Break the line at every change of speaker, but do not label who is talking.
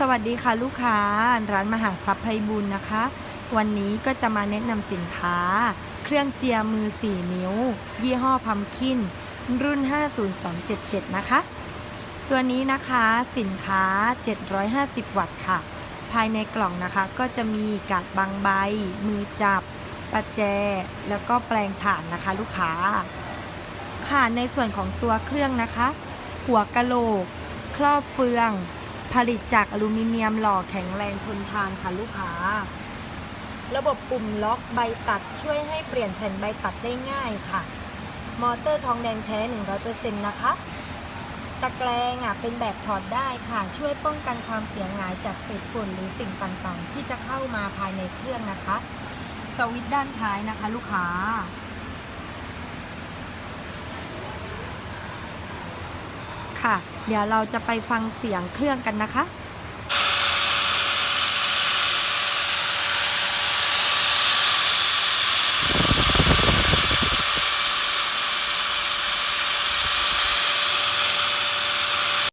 สวัสดีค่ะลูกค้าร้านมหาทรัพย์ไพบุญนะคะ วันนี้ก็จะมาแนะนำสินค้า เครื่องเจียมือ 4 นิ้ว ยี่ห้อพัมคิน รุ่น 50277 นะคะ ตัวนี้นะคะสินค้า 750 วัตต์ค่ะ ภายในกล่องนะคะก็จะมีกาดบางใบ มือจับประแจ แล้วก็แปลงถ่านนะคะลูกค้า ค่ะในส่วนของตัวเครื่องนะคะ หัวกะโหลก ครอบเฟือง ผลิตจากอลูมิเนียมหล่อแข็งแรงทนทานค่ะลูกค้า ระบบปุ่มล็อกใบตัดช่วยให้เปลี่ยนแผ่นใบตัดได้ง่ายค่ะ มอเตอร์ทองแดงแท้ 100%นะคะ ตะแกรงอะเป็นแบบถอดได้ค่ะ ช่วยป้องกันความเสียหายจากเศษฝุ่นหรือสิ่งต่างๆ ที่จะเข้ามาภายในเครื่องนะคะ สวิตช์ด้านท้ายนะคะ ลูกค้า ค่ะ เดี๋ยวเราจะไปฟังเสียงเครื่องกันนะคะ